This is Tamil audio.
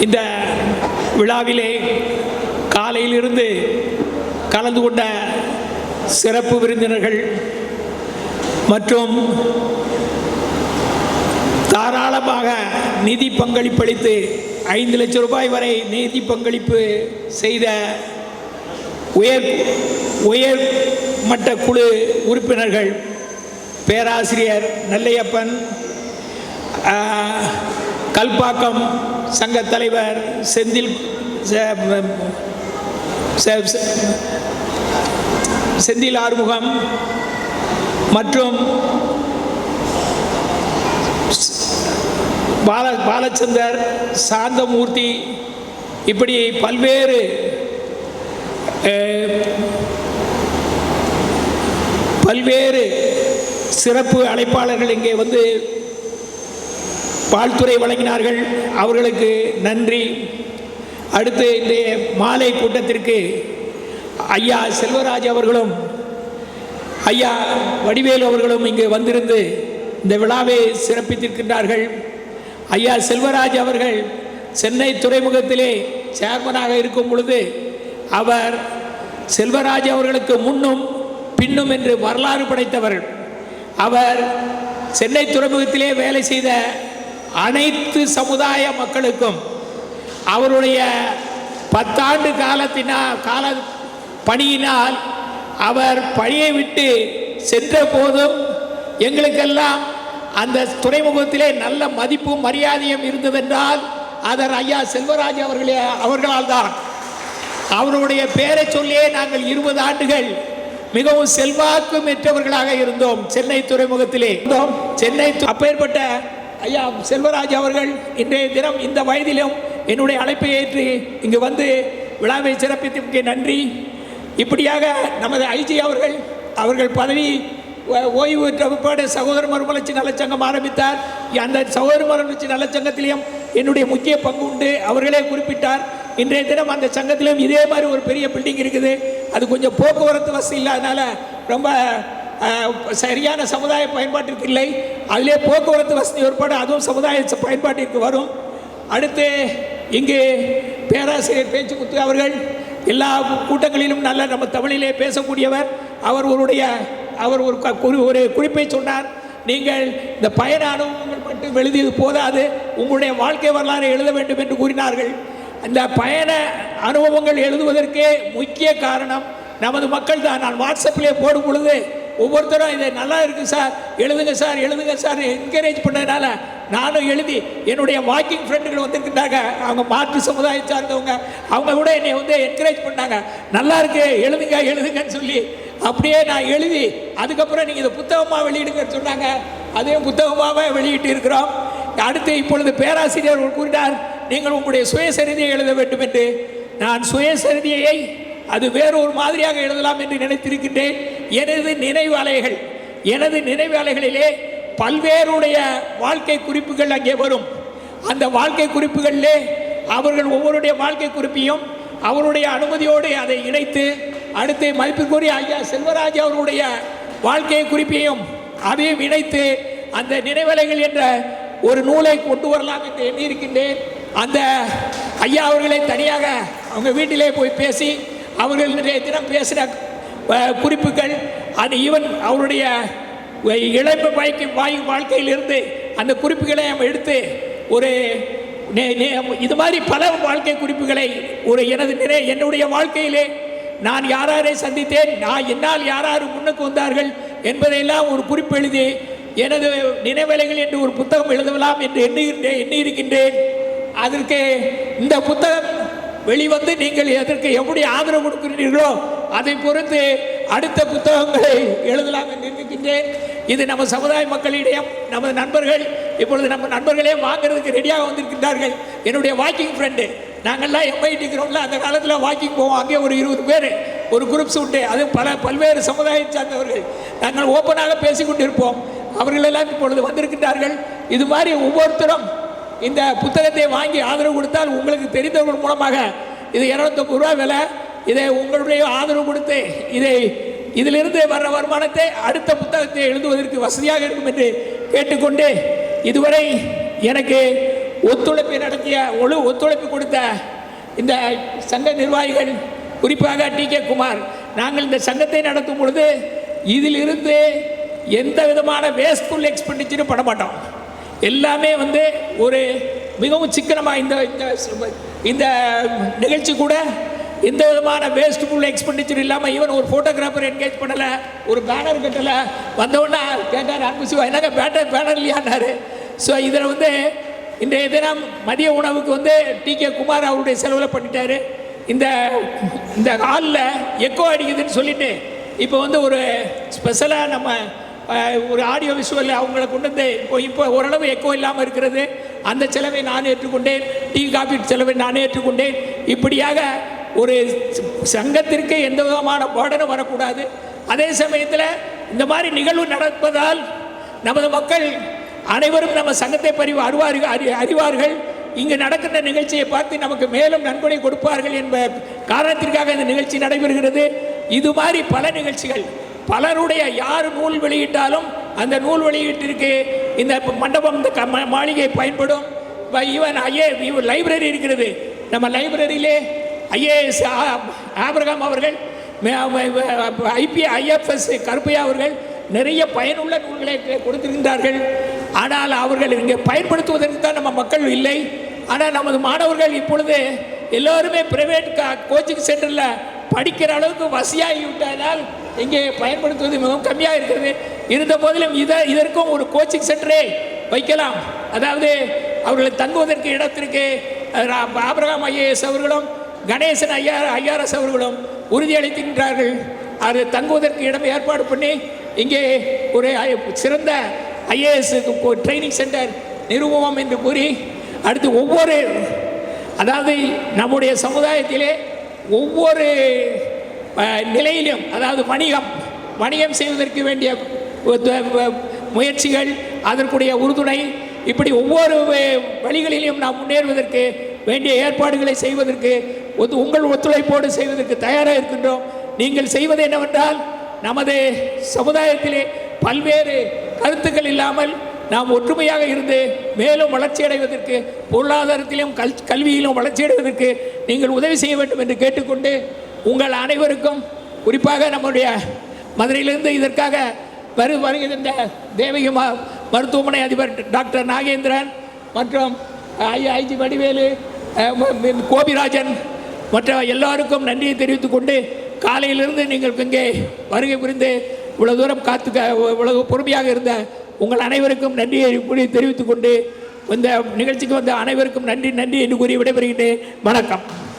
இந்த விழாவிலே காலையிலிருந்து கலந்து கொண்ட சிறப்பு விருந்தினர்கள் மற்றும் தாராளமாக நிதி பங்களிப்பளித்து ஐந்து லட்சம் ரூபாய் வரை நிதி பங்களிப்பு செய்த உயர் உயர் மட்ட குழு உறுப்பினர்கள் பேராசிரியர் நல்லையப்பன் கல்பாக்கம் சங்க தலைவர் செந்தில் செந்தில் ஆறுமுகம் மற்றும் பால பாலச்சந்தர் சாந்தமூர்த்தி இப்படி பல்வேறு பல்வேறு சிறப்பு அழைப்பாளர்கள் இங்கே வந்து பால்துறை வழங்கினார்கள். அவர்களுக்கு நன்றி. அடுத்து இன்றைய மாலை கூட்டத்திற்கு ஐயா செல்வராஜ் அவர்களும் ஐயா வடிவேலு அவர்களும் இங்கு வந்திருந்து இந்த விழாவை சிறப்பித்திருக்கின்றார்கள். ஐயா செல்வராஜ் அவர்கள் சென்னை துறைமுகத்திலே சேர்மனாக இருக்கும் பொழுது அவர் செல்வராஜ் அவர்களுக்கு முன்னும் பின்னும் என்று வரலாறு படைத்தவர். அவர் சென்னை துறைமுகத்திலே வேலை செய்த அனைத்து சமுதாய மக்களுக்கும் அவருடைய பத்தாண்டு காலத்தினால் கால பணியினால் அவர் பணியை விட்டு சென்ற போதும் எங்களுக்கெல்லாம் அந்த துறைமுகத்திலே நல்ல மதிப்பும் மரியாதையும் இருந்ததென்றால் அதர் ஐயா செல்வராஜ் அவர்களே அவர்களால் தான் அவருடைய பெயரை சொல்லியே நாங்கள் இருபது ஆண்டுகள் மிகவும் செல்வாக்கு பெற்றவர்களாக இருந்தோம். சென்னை துறைமுகத்திலே. சென்னை அப்பேற்பட்ட ஐயா செல்வராஜ் அவர்கள் இன்றைய தினம் இந்த வயதிலும் என்னுடைய அழைப்பை ஏற்று இங்கு வந்து விழாவை சிறப்பித்ததற்கு நன்றி. இப்படியாக நமது ஐஜி அவர்கள் அவர்கள் பதவி ஓய்வு பெற்ற பிற்பாடு சகோதர மறுமலர்ச்சி நலச்சங்கம் ஆரம்பித்தார். அந்த சகோதர மறுமலர்ச்சி நலச்சங்கத்திலையும் என்னுடைய முக்கிய பங்கு உண்டு. அவர்களே குறிப்பிட்டார் இன்றைய தினம் அந்த சங்கத்திலும் இதே மாதிரி ஒரு பெரிய பில்டிங் இருக்குது. அது கொஞ்சம் போக்குவரத்து வசதி இல்லாதனால ரொம்ப சரியான சமுதாய பயன்பாட்டிற்கு இல்லை. அதிலே போக்குவரத்து வசதி ஏற்பாடு அதுவும் சமுதாய பயன்பாட்டிற்கு வரும். அடுத்து இங்கு பேராசிரியர் பேச்சுக்குத்து அவர்கள் எல்லா கூட்டங்களிலும் நல்ல நம்ம தமிழிலே பேசக்கூடியவர். அவர் ஒருடைய அவர் ஒரு க- ஒரு குறிப்பை சொன்னார். நீங்கள் இந்த பயண அனுபவங்கள் மட்டும் எழுதியது போதாது. உங்களுடைய வாழ்க்கை வரலாறு எழுத வேண்டும் என்று கூறினார்கள். அந்த பயண அனுபவங்கள் எழுதுவதற்கே முக்கிய காரணம் நமது மக்கள் தான் நான் வாட்ஸ்அப்பிலே போடும் பொழுது ஒவ்வொருத்தரும் இது நல்லா இருக்கு சார். எழுதுங்க சார் எழுதுங்க சார். என்கரேஜ் பண்ணதுனால நானும் எழுதி என்னுடைய வாக்கிங் ஃப்ரெண்டுகள் வந்திருக்கின்றாங்க. அவங்க மாற்று சமுதாயம் சார்ந்தவங்க. அவங்க கூட என்னை வந்து என்கரேஜ் பண்ணாங்க. நல்லா இருக்கு எழுதுங்க எழுதுங்கன்னு சொல்லி அப்படியே நான் எழுதி அதுக்கப்புறம் நீங்கள் இதை புத்தகமாக வெளியிடுங்கன்னு சொன்னாங்க. அதையும் புத்தகமாக வெளியிட்டு இருக்கிறோம். அடுத்து இப்பொழுது பேராசிரியர் கூறினார் நீங்கள் உங்களுடைய சுயசரிதையை எழுத வேண்டும் என்று. நான் சுயசரிதியை அது வேறு ஒரு மாதிரியாக எழுதலாம் என்று நினைத்திருக்கின்றேன். எனது நினைவாலைகள் எனது நினைவாலைகளிலே பல்வேறுடைய வாழ்க்கை குறிப்புகள் அங்கே வரும். அந்த வாழ்க்கை குறிப்புகளிலே அவர்கள் ஒவ்வொருடைய வாழ்க்கை குறிப்பையும் அவருடைய அனுமதியோடு அதை இணைத்து அடுத்து மதிப்பிற்குரிய ஐயா செல்வராஜ் அவருடைய வாழ்க்கை குறிப்பையும் அதையும் இணைத்து அந்த நினைவலைகள் என்ற ஒரு நூலை கொண்டு வரலாம் என்று எண்ணியிருக்கின்றேன். அந்த ஐயா அவர்களை தனியாக அவங்க வீட்டிலே போய் பேசி அவர்கள் இன்றைய தினம் பேசின குறிப்புகள். அது ஈவன் அவருடைய இழப்பு வாழ்க்கை வாய் வாழ்க்கையிலிருந்து அந்த குறிப்புகளை நம்ம எடுத்து ஒரு நே- நே- இது மாதிரி பல வாழ்க்கை குறிப்புகளை ஒரு எனது நிறை என்னுடைய வாழ்க்கையிலே நான் யாராரை சந்தித்தேன் நான் என்னால் யாராரு முன்னுக்கு வந்தார்கள் என்பதையெல்லாம் ஒரு குறிப்பு எழுதி எனது நினைவலைகள் என்று ஒரு புத்தகம் எழுதலாம் என்று எண்ணுகின்றேன் எண்ணியிருக்கின்றேன். அதற்கு இந்த புத்தகம் வெளிவந்து நீங்கள் எதற்கு எப்படி ஆதரவு கொடுக்கிறீர்களோ அதை பொறுத்து அடுத்த புத்தகங்களை எழுதலாம் என்று நினைக்கின்றேன். இது நம்ம சமுதாய மக்களிடையே நமது நண்பர்கள் இப்பொழுது நம்ம நண்பர்களே வாங்குறதுக்கு ரெடியாக வந்திருக்கின்றார்கள். என்னுடைய வாக்கிங் ஃப்ரெண்டு நாங்கள்லாம் எம்ஐடி கிரவுண்டில் அந்த காலத்தில் வாக்கிங் போவோம். அங்கே ஒரு இருபது பேர் ஒரு குரூப்ஸ் உண்டு. அது பல பல்வேறு சமுதாயம் சார்ந்தவர்கள். நாங்கள் ஓப்பனாக பேசிக்கொண்டிருப்போம். அவர்களெல்லாம் இப்பொழுது வந்திருக்கின்றார்கள். இது மாதிரி ஒவ்வொருத்தரும் இந்த புத்தகத்தை வாங்கி ஆதரவு கொடுத்தால் உங்களுக்கு தெரிந்தவர்கள் மூலமாக இது இரநூத்தம்பது ரூபா விலை இதை உங்களுடைய ஆதரவு கொடுத்து இதை இதிலிருந்து வர்ற வருமானத்தை அடுத்த புத்தகத்தை எழுதுவதற்கு வசதியாக இருக்கும் என்று கேட்டுக்கொண்டு இதுவரை எனக்கு ஒத்துழைப்பை நடத்திய ஒழு ஒத்துழைப்பு கொடுத்த இந்த சங்க நிர்வாகிகள் குறிப்பாக டி கே குமார் நாங்கள் இந்த சங்கத்தை நடத்தும் பொழுது இதிலிருந்து எந்த விதமான வேஸ்ட்ஃபுல் எக்ஸ்பெண்டிச்சரும் பண்ண மாட்டோம். எல்லாமே வந்து ஒரு மிகவும் சிக்கனமாக இந்த- இந்த நிகழ்ச்சி கூட எந்த விதமான வேஸ்ட்ஃபுல் எக்ஸ்பெண்டிச்சர் இல்லாமல் ஈவன் ஒரு ஃபோட்டோகிராஃபர் என்கேஜ் பண்ணலை ஒரு பேனர் கட்டலை. வந்தவுடனே கேட்டார் அன்பு சிவா என்னங்க பேட்டர் பேனர் இல்லையான்னாரு. ஸோ இதில் வந்து இன்றைய தினம் மதிய உணவுக்கு வந்து டி கே குமார் அவருடைய செலவில் பண்ணிட்டாரு. இந்த இந்த ஹாலில் எக்கோ அடிக்குதுன்னு சொல்லிட்டு இப்போ வந்து ஒரு ஸ்பெஷலாக நம்ம ஒரு ஆடியோ விஷுவல் அவங்கள கொண்டு வந்து இப்போ இப்போ ஓரளவு எக்கோ இல்லாமல் இருக்கிறது. அந்த செலவை நான் ஏற்றுக்கொண்டேன். டீ காஃபி செலவை நான் ஏற்றுக்கொண்டேன். இப்படியாக ஒரு சங்கத்திற்கு எந்த விதமான பாடனும் வரக்கூடாது. அதே சமயத்தில் இந்த மாதிரி நிகழ்வு நடப்பதால் நமது மக்கள் அனைவரும் நம்ம சங்கத்தை பறிவு அறிவார்கள் அறி அறிவார்கள். இங்கு நடக்கின்ற நிகழ்ச்சியை பார்த்து நமக்கு மேலும் நன்கொடை கொடுப்பார்கள் என்ப காரணத்திற்காக இந்த நிகழ்ச்சி நடைபெறுகிறது. இது மாதிரி பல நிகழ்ச்சிகள். பலருடைய யார் நூல் வெளியிட்டாலும் அந்த நூல் வெளியீட்டிற்கு இந்த மண்டபம் இந்த க- ம- மாளிகை பயன்படும். ஈவன் ஐஏ லைப்ரரி இருக்கிறது. நம்ம லைப்ரரியிலே ஐஏஎஸ் ஆபிரகாம் அவர்கள் ஐபி ஐஎஃப்எஸ் கருப்பையா அவர்கள் நிறைய பயனுள்ள நூல்களை கொடுத்திருக்கின்றார்கள். ஆனால் அவர்கள் இங்கே பயன்படுத்துவதற்கு தான் நம்ம மக்கள் இல்லை. ஆனால் நமது மாணவர்கள் இப்பொழுது எல்லோருமே பிரைவேட் கோச்சிங் சென்டரில் படிக்கிற அளவுக்கு வசதியாகிவிட்டதால் இங்கே பயன்படுத்துவது மிகவும் கம்மியாக இருக்கிறது. இருந்த போதிலும் இதை இதற்கும் ஒரு கோச்சிங் சென்டரே வைக்கலாம். அதாவது அவர்கள் தங்குவதற்கு இடத்திற்கு ரா- ஆபிரகாம் ஐஏஎஸ் அவர்களும் கணேசன் ஐயா ஐஆர்எஸ் அவர்களும் உறுதியளித்திருக்கிறார்கள் அது தங்குவதற்கு இடம் ஏற்பாடு பண்ணி இங்கே ஒரு சிறந்த ஐஏஎஸ்க்கு ட்ரைனிங் சென்டர் நிறுவுவோம் என்று கூறி அடுத்து ஒவ்வொரு அதாவது நம்முடைய சமுதாயத்திலே ஒவ்வொரு நிலையிலும் அதாவது வணிகம் வணிகம் செய்வதற்கு வேண்டிய முயற்சிகள் அதற்குடைய உறுதுணை இப்படி ஒவ்வொரு வழிகளிலும் நாம் முன்னேறுவதற்கு வேண்டிய ஏற்பாடுகளை செய்வதற்கு ஒத்து- உங்கள் ஒத்துழைப்போடு செய்வதற்கு தயாராக இருக்கின்றோம். நீங்கள் செய்வது என்னவென்றால் நமது சமுதாயத்திலே பல்வேறு கருத்துக்கள் இல்லாமல் நாம் ஒற்றுமையாக இருந்து மேலும் வளர்ச்சி அடைவதற்கு பொருளாதாரத்திலும் கல் கல்வியிலும் வளர்ச்சி அடைவதற்கு நீங்கள் உதவி செய்ய வேண்டும் என்று கேட்டுக்கொண்டு உங்கள் அனைவருக்கும் குறிப்பாக நம்முடைய மதுரையிலிருந்து இதற்காக வரு வருகின்ற தேவகி ம- மருத்துவமனை அதிபர் டாக்டர் நாகேந்திரன் மற்றும் ஐ ஐஜி வடிவேலு கோபிராஜன் மற்ற எல்லாருக்கும் நன்றியை தெரிவித்துக் கொண்டு காலையிலிருந்து நீங்கள் இங்கே வருகை புரிந்து இவ்வளோ தூரம் காத்து இவ்வளவு பொறுமையாக இருந்த உங்கள் அனைவருக்கும் நன்றியை கூறி தெரிவித்துக் கொண்டு இந்த நிகழ்ச்சிக்கு வந்த அனைவருக்கும் நன்றி நன்றி என்று கூறி விடைபெறுகின்றேன். வணக்கம்.